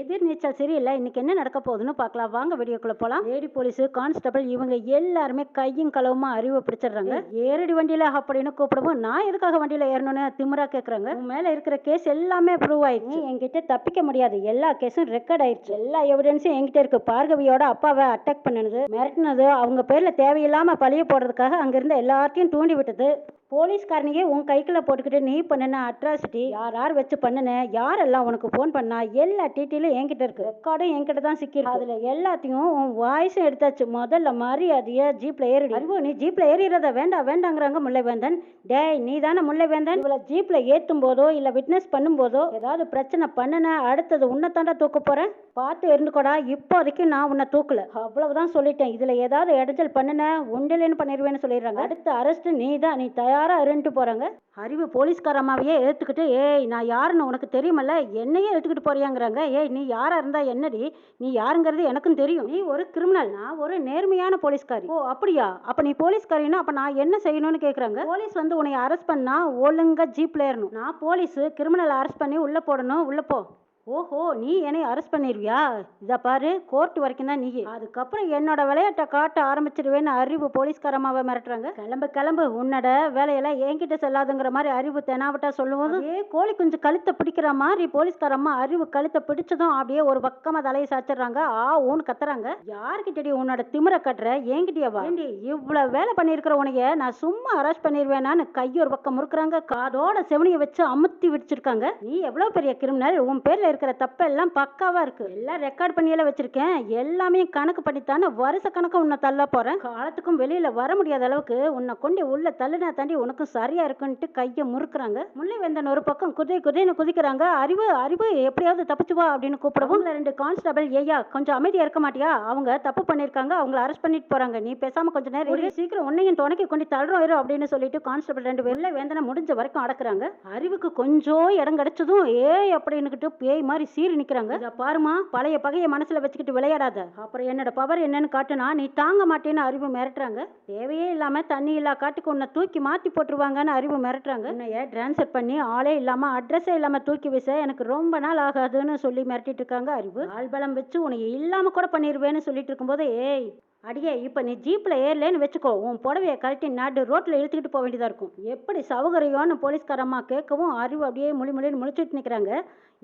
எதிர்நீச்சல் சரியில்லை இன்னைக்கு என்ன நடக்க போகுதுன்னு பார்க்கலாம். வாங்க வீடியோக்குள்ள போலாம். லேடி போலீஸ் கான்ஸ்டபிள் இவங்க எல்லாருமே கையும் களவுமா அறிவை பிடிச்சிடுறாங்க. ஏறடி வண்டியில அப்படின்னு கூப்பிடவும் நான் எதுக்காக வண்டியில ஏறணும்னு திமிரா கேக்குறாங்க. உன் மேல இருக்கிற கேஸ் எல்லாமே ப்ரூவ் ஆயிடுச்சு. என்கிட்ட தப்பிக்க முடியாது. எல்லா கேஸும் ரெக்கார்ட் ஆயிடுச்சு. எல்லா எவிடன்ஸும் என்கிட்ட இருக்கு. பார்கவியோட அப்பாவை அட்டாக் பண்ணுனது மிரட்டினது அவங்க பேர்ல தேவையில்லாம பழிய போடுறதுக்காக அங்க இருந்த எல்லாத்தையும் தூண்டி விட்டது போலீஸ்காரனையே உன் கைக்குள்ள போட்டுக்கிட்டு நீ பண்ணின அட்ராசிட்டி யார் யார் வச்சு பண்ணுன யாரெல்லாம் உனக்கு ஃபோன் பண்ணா எல்லா டீட்டெயிலும் என்கிட்ட இருக்கு. ரெக்கார்டும் என்கிட்ட தான் சிக்கிருக்கு அதுல எல்லாத்தையும் உன் வாய்ஸும் எடுத்தாச்சு. முதல்ல மரியாதையா ஜீப்ல ஏறிடு. அறிவு நீ ஜீப்ல ஏறிறத வேண்டாம் வேண்டாங்கிறாங்க முல்லைவேந்தன். டேய் நீ தானே முல்லைவேந்தன்? இவளை ஜீப்ல ஏத்தும் போதோ இல்ல விட்னஸ் பண்ணும் போதோ ஏதாவது பிரச்சனை பண்ணின அடுத்தது உன்னைத்தாண்டா தூக்க போறேன்? பார்த்து இருந்துக்கோடா இப்போதைக்கு நான் உன்னை தூக்கல. அவ்வளவுதான் சொல்லிட்டேன். இதுல ஏதாவது இடைஞ்சல் பண்ணுன உண்டிலேன்னு பண்ணிடுவேன்னு சொல்லிடுறாங்க. அடுத்த அரெஸ்ட் நீ தான் நீ தயார் இருந்துட்டு போகிறாங்க அறிவு போலீஸ்கார அம்மாவையே ஏற்றுக்கிட்டு ஏய் நான் யாருன்னு உனக்கு தெரியுமல்ல? என்னையே எடுத்துக்கிட்டு போறியாங்கிறாங்க. ஏய் நீ யாராக இருந்தால் என்னடி? நீ யாருங்கிறது எனக்கும் தெரியும். நீ ஒரு கிரிமினல் நான் ஒரு நேர்மையான போலீஸ்காரி. ஓ அப்படியா? அப்போ நீ போலீஸ்காரின்னா அப்போ நான் என்ன செய்யணும்னு கேட்குறாங்க போலீஸ் வந்து உன்னை அரெஸ்ட் பண்ணால் ஒழுங்காக ஜீப்பில் ஏறணும். நான் போலீஸ் கிரிமினல் அரெஸ்ட் பண்ணி உள்ளே போடணும். உள்ளே போ. ஓஹோ நீ என்னை அரெஸ்ட் பண்ணிருவியா? இதை பாரு கோர்ட் வரைக்கும் தான் நீ அதுக்கப்புறம் என்னோட விளையாட்டை காட்ட ஆரம்பிச்சிருவேன்னு அறிவு போலீஸ்காரமாவை மிரட்டுறாங்க. கிளம்பு கிளம்பு. உன்னோட வேலையெல்லாம் என்கிட்ட செல்லாதுங்கிற மாதிரி அறிவு தெனாவட்டா சொல்லும்போது ஏ கோழி குஞ்சு கழுத்தை பிடிக்கிற மாதிரி போலீஸ்காரம்மா அறிவு கழுத்தை பிடிச்சதும் அப்படியே ஒரு பக்கமா தலையை சாச்சிடுறாங்க ஆ ஊன்னு கத்துறாங்க. யார்கிட்டடி உன்னோட திமிர கட்டுற? என்கிட்டயவா ஏண்டி? இவ்வளவு வேலை பண்ணியிருக்கிற உனைய நான் சும்மா அரெஸ்ட் பண்ணிருவேனான்னு கையொரு பக்கம் முறுக்குறாங்க. காதோட செவனியை வச்சு அமுத்தி விடிச்சிருக்காங்க நீ எவ்வளவு பெரிய கிரிமினல் உன் பேர்ல இருக்கிற தப்பெல்லாம் பக்காவா இருக்கு. எல்லாம் ரெக்கார்ட் பண்ணியெல்லாம் வச்சிருக்கேன். எல்லாமே கணக்கு பண்ணித்தானே வருஷ கணக்கு உன்னை தள்ள போறேன். காலத்துக்கும் வெளியில வர முடியாத அளவுக்கு உன்னை கொண்டு உள்ள தள்ளுனா தாண்டி உனக்கும் சரியா இருக்குன்ட்டு கையை முறுக்குறாங்க. முல்லை வெந்தன் ஒரு பக்கம் குதை குதைன்னு குதிக்கிறாங்க. அறிவு அறிவு எப்படியாவது தப்பிச்சு வா அப்படின்னு கூப்பிடவும். ரெண்டு கான்ஸ்டபிள் ஏய்யா கொஞ்சம் அமைதியா இருக்க மாட்டியா? அவங்க தப்பு பண்ணிருக்காங்க அவங்கள அரெஸ்ட் பண்ணிட்டு போறாங்க. நீ பேசாம கொஞ்ச நேரம் சீக்கிரம் உன்னையும் துணைக்கு கொண்டு தள்ளுறோம் இரு அப்படின்னு சொல்லிட்டு கான்ஸ்டபிள் ரெண்டு பேர்ல வேந்தனை முடிஞ்ச வரைக்கும் அடக்குறாங்க. அறிவுக்கு கொஞ்சம் இடம் கிடைச்சதும் ஏய் அப்படின்னுக்கிட்டு பேய் மாதிரி சீறி நிக்கிறாங்க இத பாருமா பழைய பகைய மனசுல வச்சுக்கிட்டு விளையாடாத. அப்புறம் என்னோட பவர் என்னன்னு காட்டுனா நீ தாங்க மாட்டேன்னு அறிவு மிரட்டுறாங்க. தேவையே இல்லாம தண்ணி இல்லா காட்டுக்கு உன்னை தூக்கி மாத்தி போட்டுருவாங்கன்னு அறிவு மிரட்டுறாங்க. உன்னைய டிரான்ஸ்ஃபர் பண்ணி ஆளே இல்லாம அட்ரஸே இல்லாம தூக்கி வீச எனக்கு ரொம்ப நாள் ஆகாதுன்னு சொல்லி மிரட்டிட்டு இருக்காங்க அறிவு. ஆள்பலம் வச்சு உன்னை இல்லாம கூட பண்ணிடுவேன்னு சொல்லிட்டு இருக்கும்போது ஏய் அடியே இப்போ நீ ஜீப்பில் ஏறலேன்னு வச்சுக்கோ. உன் புடவைய கழட்டி நாடு ரோட்டில் இழுத்துக்கிட்டு போக வேண்டியதாக இருக்கும். எப்படி சௌகரியம்னு போலீஸ்காரம்மா கேட்கவும் அறிவு அப்படியே மொழி மொழின்னு முழிச்சிட்டு நிற்கிறாங்க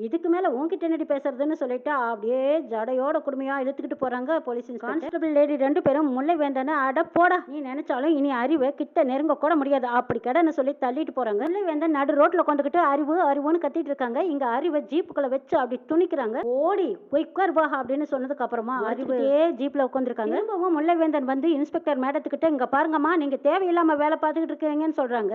இதுக்கு மேலே உன்கிட்ட என்னடி பேசுறதுன்னு சொல்லிட்டு அப்படியே ஜடையோட குடுமையாக இழுத்துக்கிட்டு போகிறாங்க போலீஸ் கான்ஸ்டபிள் லேடி ரெண்டு பேரும் முல்லை வேந்தன அட போடா நீ நினைச்சாலும் இனி அறிவை கிட்ட நெருங்க கூட முடியாது. அப்படி கடன்னு சொல்லி தள்ளிட்டு போகிறாங்க முல்லை வேந்தன் நடு ரோட்டில் கொண்டுக்கிட்டு அறிவு அறிவுன்னு கத்திட்டு இருக்காங்க. இங்கே அறிவை ஜீப்புக்குள்ள வச்சு அப்படி துணிக்கிறாங்க. ஓடி போய் உட்கார் வா அப்படின்னு சொன்னதுக்கு அப்புறமா அறிவையே ஜீப்ல உட்காந்துருக்காங்க. திரும்பவும் முல்லைவேந்தன் வந்து இன்ஸ்பெக்டர் மேடத்துக்கிட்ட இங்க பாருங்கம்மா நீங்க தேவையில்லாம வேலை பார்த்துக்கிட்டு இருக்கீங்கன்னு சொல்றாங்க.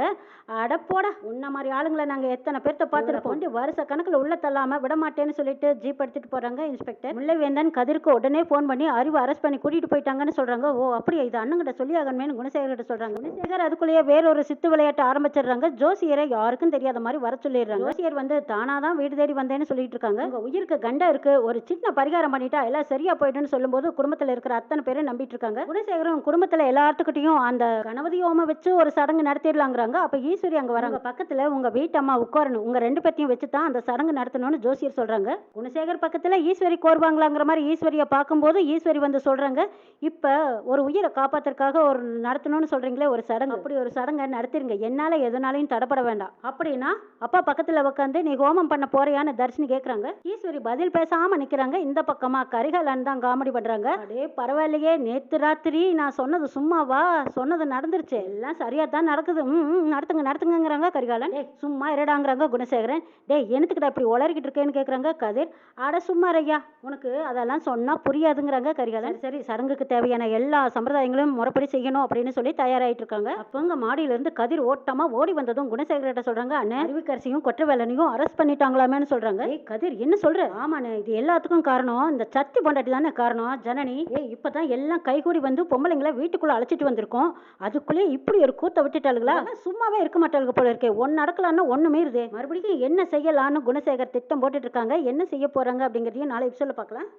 அடப்போடா உன்ன மாதிரி ஆளுங்களை நாங்க எத்தனை பேர்த்த பார்த்துருப்போம். வந்து வருஷ கணக்குல உள்ள தள்ளாம விட மாட்டேன்னு சொல்லிட்டு ஜீப் எடுத்துட்டு போறாங்க இன்ஸ்பெக்டர் முல்லைவேந்தன் கதிருக்கு உடனே ஃபோன் பண்ணி அறிவு அரெஸ்ட் பண்ணி கூட்டிட்டு போயிட்டாங்கன்னு சொல்றாங்க. ஓ அப்படியா இது அண்ணங்கிட்ட சொல்லி ஆகணுமேனு குணசேகர்கிட்ட சொல்றாங்க. குணசேகர் அதுக்குள்ளேயே வேறொரு சித்து விளையாட்டு ஆரம்பிச்சிடுறாங்க. ஜோசியரை யாருக்கும் தெரியாத மாதிரி வர சொல்லிடுறாங்க. ஜோசியர் வந்து தானா தான் வீடு தேடி வந்தேன்னு சொல்லிட்டு இருக்காங்க. உயிருக்கு கண்டம் இருக்கு. ஒரு சின்ன பரிகாரம் பண்ணிட்டா எல்லாம் சரியா போயிடுன்னு சொல்லும்போது குடும்பத்துல இருக்கிற அத்தனை பேரும் நம்பிட்டு இருக்காங்க குணசேகரம் குடும்பத்துல எல்லாத்துக்கிட்டையும் அந்த கணபதி ஹோமம் வச்சு ஒரு சடங்கு நடத்திடலாங்கிறாங்க. அப்ப ஈஸ்வரி அங்க வராங்க. பக்கத்துல உங்க வீட்டம்மா உட்காரணும். உங்க ரெண்டு பேர்த்தையும் வச்சு தான் அந்த சடங்கு நடத்தணும்னு ஜோசியர் சொல்றாங்க. குணசேகர் பக்கத்துல ஈஸ்வரி கோருவாங்களாங்கிற மாதிரி ஈஸ்வரியை பார்க்கும்போது ஈஸ்வரி வந்து சொல்றாங்க. இப்ப ஒரு உயிரை காப்பாத்துறதுக்காக ஒரு நடத்தணும்னு சொல்றீங்களே ஒரு சடங்கு. அப்படி ஒரு சடங்கை நடத்திருங்க. என்னால எதனாலையும் தடப்பட வேண்டாம். அப்படின்னா அப்பா பக்கத்துல உட்காந்து நீ ஹோமம் பண்ண போறியான்னு தர்ஷினி கேக்குறாங்க. ஈஸ்வரி பதில் பேசாம நிக்கிறாங்க. இந்த பக்கமா கரிகாலன் தான் காமெடி பண்றாங்க. அப்படியே பரவாயில்லையே நேத்து ராத்திரி நான் சொன்னது சும்மாவா? சொன்னது நடந்துருச்சு. எல்லாம் சரியா தான் நடக்குது. ம், நடத்துங்க நடத்துங்கங்கிறாங்க கரிகாலன். டேய். சும்மா இருடாங்கிறாங்க குணசேகரன். டேய் எனத்துக்கிட்ட இப்படி உளறிக்கிட்டு இருக்கேன்னு கேக்குறாங்க கதிர். அட சும்மா ஐயா உனக்கு அதெல்லாம் சொன்னா புரியாதுங்கிறாங்க கரிகாலன். சரி சடங்குக்கு தேவையான எல்லா சம்பிரதாயங்களும் முறைப்படி செய்யணும் அப்படின்னு சொல்லி தயாராயிட்டு இருக்காங்க. அப்பங்க மாடியில இருந்து கதிர் ஓட்டமா ஓடி வந்ததும் குணசேகர்கிட்ட சொல்றாங்க அண்ணே அறிவிக்கரசியும் கொற்றவேலனையும் அரெஸ்ட் பண்ணிட்டாங்களாமேன்னு சொல்றாங்க. ஏய் கதிர் என்ன சொல்ற? ஆமாண்ணே இது எல்லாத்துக்கும் காரணம். இந்த சத்தி பொண்டாட்டி தானே காரணம். ஜனனி ஏய் இப்பதான் எல்லாம் கைகூடி வந்து பொம்பளைங்களை வீட்டுக்குள்ள அழைச்சிட்டு வந்திருக்கோம். அதுக்குள்ளே இப்படி ஒரு கூத்த விட்டுட்டாளுங்களா சும்மாவே இருக்க மாட்டாளுங்க போல இருக்கே. ஒன்னு நடக்கலாம்னா ஒண்ணு மீறுதே மறுபடியும் என்ன செய்யலாம்னு குணசேகர் திட்டம் போட்டுட்டு இருக்காங்க. என்ன செய்ய போறாங்க அப்படிங்கறதையும் நாளை எபிசோட பார்க்கலாம்.